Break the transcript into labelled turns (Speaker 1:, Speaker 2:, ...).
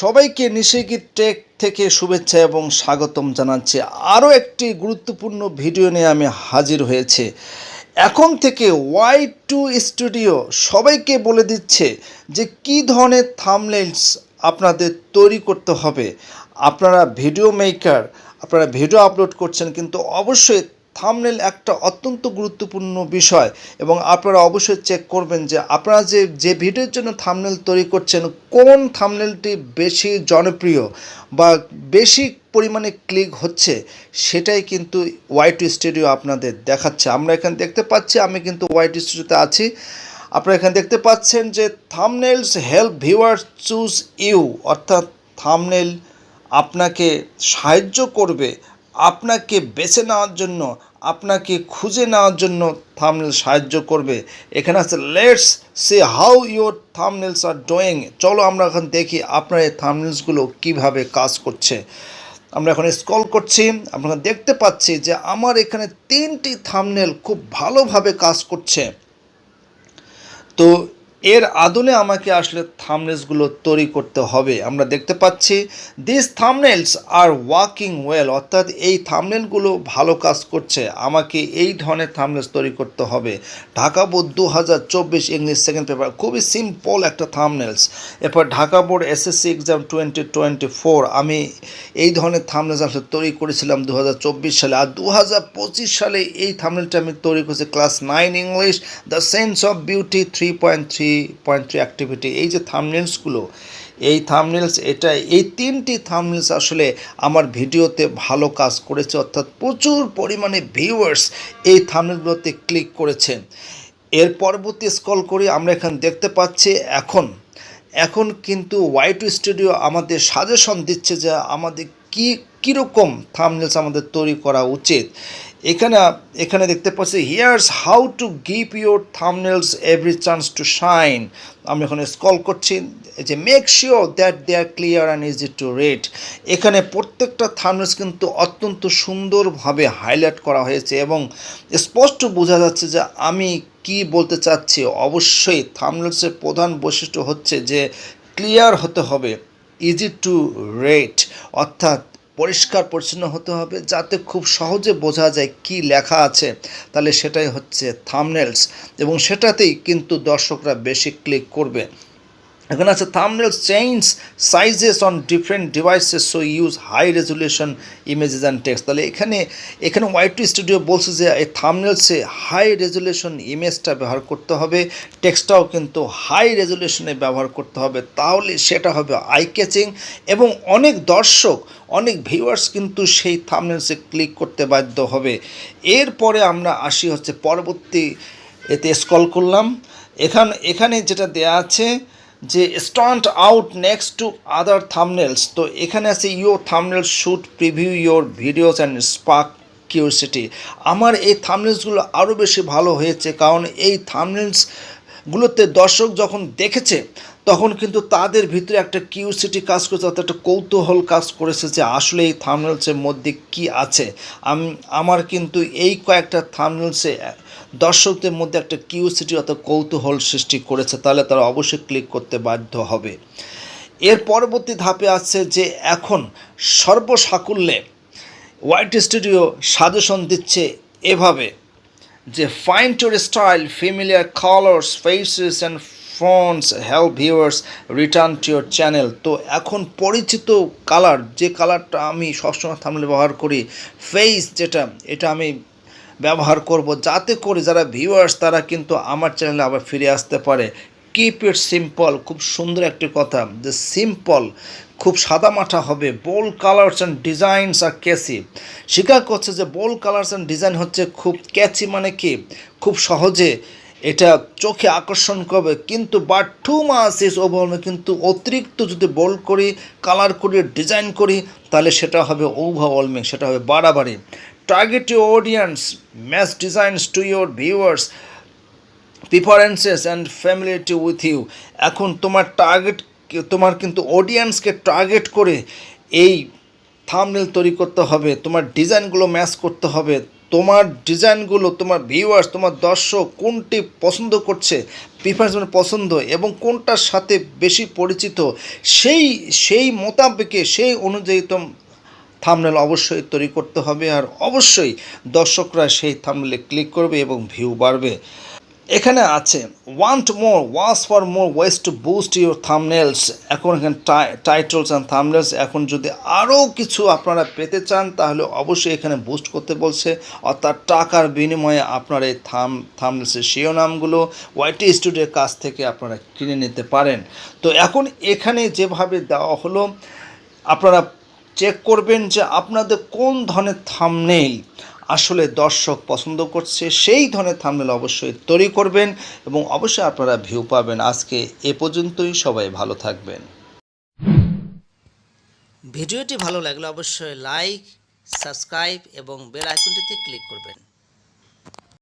Speaker 1: সবাইকে নিষেকি টেক থেকে শুভেচ্ছা এবং স্বাগতম জানাচ্ছি। আরও একটি গুরুত্বপূর্ণ ভিডিও নিয়ে আমি হাজির হয়েছে। এখন থেকে ওয়াই টু স্টুডিও সবাইকে বলে দিচ্ছে যে কী ধরনের থামলেলস আপনাদের তৈরি করতে হবে। আপনারা ভিডিও মেকার আপনারা ভিডিও আপলোড করছেন, কিন্তু অবশ্যই থামনেল একটা অত্যন্ত গুরুত্বপূর্ণ বিষয় এবং আপনারা অবশ্যই চেক করবেন যে আপনারা যে যে ভিডিওর জন্য থামনেল তৈরি করছেন, কোন থামনেলটি বেশি জনপ্রিয় বা বেশি পরিমাণে ক্লিক হচ্ছে, সেটাই কিন্তু ওয়াইট স্টুডিও আপনাদের দেখাচ্ছে। আমরা এখানে দেখতে পাচ্ছি, আমি কিন্তু ওয়াইট স্টুডিওতে আছি। আপনারা এখানে দেখতে পাচ্ছেন যে thumbnails help viewer choose you অর্থাৎ থামনেল আপনাকে সাহায্য করবে আপনাকে বেছে নেওয়ার জন্য, আপনাকে খুঁজে নেওয়ার জন্য থামনেল সাহায্য করবে। এখানে আছে let's say how your thumbnails are doing চলো আমরা এখন দেখি আপনার এই থামনেলসগুলো কীভাবে কাজ করছে। আমরা এখন স্কল করছি আপনারা দেখতে পাচ্ছি যে আমার এখানে তিনটি থামনেল খুব ভালোভাবে কাজ করছে। তো এর আদলে আমাকে আসলে থামনেলসগুলো তৈরি করতে হবে। আমরা দেখতে পাচ্ছি this thumbnails are working well অর্থাৎ এই থামনেলগুলো ভালো কাজ করছে। আমাকে এই ধরনের থামনেলস তৈরি করতে হবে। ঢাকা বোর্ড দু হাজার চব্বিশ ইংলিশ সেকেন্ড পেপার খুবই সিম্পল একটা থামনেলস এরপর Dhaka board SSC exam twenty twenty four আমি এই ধরনের থামনেলস আসলে তৈরি করেছিলাম দু হাজার চব্বিশ সালে। আর দু হাজার পঁচিশ সালে এই থামনেলটা আমি তৈরি করেছি class nine English the sense of beauty three point three point activity এই যে থামনেলসগুলো এই থামনেলস এটা, এই তিনটি থামনেলস আসলে আমার ভিডিওতে ভালো কাজ করেছে, অর্থাৎ প্রচুর পরিমাণে ভিউয়ার্স এই থামনেলগুলোতে ক্লিক করেছেন। এর পরবর্তী স্কল করি, আমরা এখানে দেখতে পাচ্ছি এখন এখন কিন্তু ওয়াই টু স্টুডিও আমাদের সাজেশন দিচ্ছে যে আমাদের কী, কীরকম থামনেলস আমাদের তৈরি করা উচিত। এখানে এখানে দেখতে পাচ্ছি here's how to give your thumbnails every chance to shine আমরা এখানে স্কল করছি যে make sure that they are clear and easy to read এখানে প্রত্যেকটা থামনেলস কিন্তু অত্যন্ত সুন্দরভাবে হাইলাইট করা হয়েছে এবং স্পষ্ট বোঝা যাচ্ছে যে আমি কি বলতে চাচ্ছি। অবশ্যই থামনেলসের প্রধান বৈশিষ্ট্য হচ্ছে যে ক্লিয়ার হতে হবে ইজি টু রেট অর্থাৎ পরিষ্কার পরিচ্ছন্ন হতে হবে যাতে খুব সহজে বোঝা যায় কি লেখা আছে। তাহলে সেটাই হচ্ছে থামনেলস এবং সেটাতেই কিন্তু দর্শকরা বেশি ক্লিক করবে। এখানে আছে thumbnail change sizes on different devices so use high resolution images and text তাহলে এখানে এখানে ওয়াইট টু স্টুডিও বলছে যে এই থামনেলসে হাই রেজুলেশন ইমেজটা ব্যবহার করতে হবে টেক্সটটাও কিন্তু হাই রেজুলেশনে ব্যবহার করতে হবে, তাহলে সেটা হবে আই ক্যাচিং এবং অনেক দর্শক, অনেক ভিউয়ার্স কিন্তু সেই থামনেলসে ক্লিক করতে বাধ্য হবে। এরপরে আমরা আসি হচ্ছে পরবর্তী এতে স্কল করলাম। এখান, এখানে যেটা দেয়া আছে যে stand out next to other thumbnails তো এখানে আছে your thumbnail should preview your videos and spark curiosity আমার এই থামনেলসগুলো আরও বেশি ভালো হয়েছে, কারণ এই থামনেলসগুলোতে দর্শক যখন দেখেছে, তখন কিন্তু তাদের ভিতরে একটা কিউসিটি কাজ করেছে, অর্থাৎ একটা কৌতূহল কাজ করেছে যে আসলে এই থামনেলসের মধ্যে কি আছে। আমি, আমার কিন্তু এই কয়েকটা থামনেলসে দর্শকদের মধ্যে একটা কিউসিটি অর্থাৎ কৌতূহল সৃষ্টি করেছে, তাহলে তারা অবশ্যই ক্লিক করতে বাধ্য হবে। এর পরবর্তী ধাপে আছে যে এখন সর্বসাকুল্যে হোয়াইট স্টুডিও সাজেশন দিচ্ছে এভাবে যে find your style familiar colours faces and fonts help viewers return to your channel তো এখন পরিচিত কালার যে কালারটা আমি সবসময় থামলে ব্যবহার করি ফেস যেটা, এটা আমি ব্যবহার করব যাতে করে যারা ভিউয়ার্স তারা কিন্তু আমার চ্যানেলে আবার ফিরে আসতে পারে। কিপ ইট সিম্পল খুব সুন্দর একটি কথা। যে সিম্পল খুব সাদামাঠা হবে। Bold colours and designs are catchy স্বীকার করছে যে বোল কালার্স অ্যান্ড ডিজাইন হচ্ছে খুব ক্যাচি মানে কি? খুব সহজে এটা চোখে আকর্ষণ করবে। কিন্তু but too much is overwhelming কিন্তু অতিরিক্ত যদি বোল্ড করি কালার করি ডিজাইন করি, তাহলে সেটা হবে ওভারওয়েলমিং সেটা হবে বাড়াবাড়ি। Target your audience match designs to your viewers preferences and familiarity with you এখন তোমার টার্গেট তোমার কিন্তু অডিয়েন্সকে টার্গেট করে এই থামনেল তৈরি করতে হবে, তোমার ডিজাইনগুলো ম্যাচ করতে হবে, তোমার ডিজাইনগুলো তোমার ভিউয়ার্স তোমার দর্শক কোনটি পছন্দ করছে প্রিফারেন্স মানে পছন্দ এবং কোনটার সাথে বেশি পরিচিত, সেই সেই মোতাবেকে, সেই অনুযায়ী থামনেল অবশ্যই তৈরি করতে হবে আর অবশ্যই দর্শকরা সেই থামনেলে ক্লিক করবে এবং ভিউ বাড়বে। এখানে আছে want more ways for more ways to boost your thumbnails এখন এখানে টাইটলস অ্যান্ড থামনেলস এখন যদি আরও কিছু আপনারা পেতে চান, তাহলে অবশ্যই এখানে বুস্ট করতে বলছে। অর্থাৎ টাকার বিনিময়ে আপনার এই থাম থামনেলসের শিরোনামগুলো ওয়াইটি স্টুডিওর কাছ থেকে আপনারা কিনে নিতে পারেন। তো এখন এখানে যেভাবে দেওয়া হলো, আপনারা চেক করবেন যে আপনাদের কোন ধরনের থামনেল আসলে দর্শক পছন্দ করছে, সেই ধরনের থামনেল অবশ্যই তৈরি করবেন এবং অবশ্যই আপনারা ভিউ পাবেন। আজকে এ পর্যন্তই, সবাই ভালো থাকবেন।
Speaker 2: ভিডিওটি ভালো লাগলে অবশ্যই লাইক সাবস্ক্রাইব এবং বেল আইকনটিতে ক্লিক করবেন।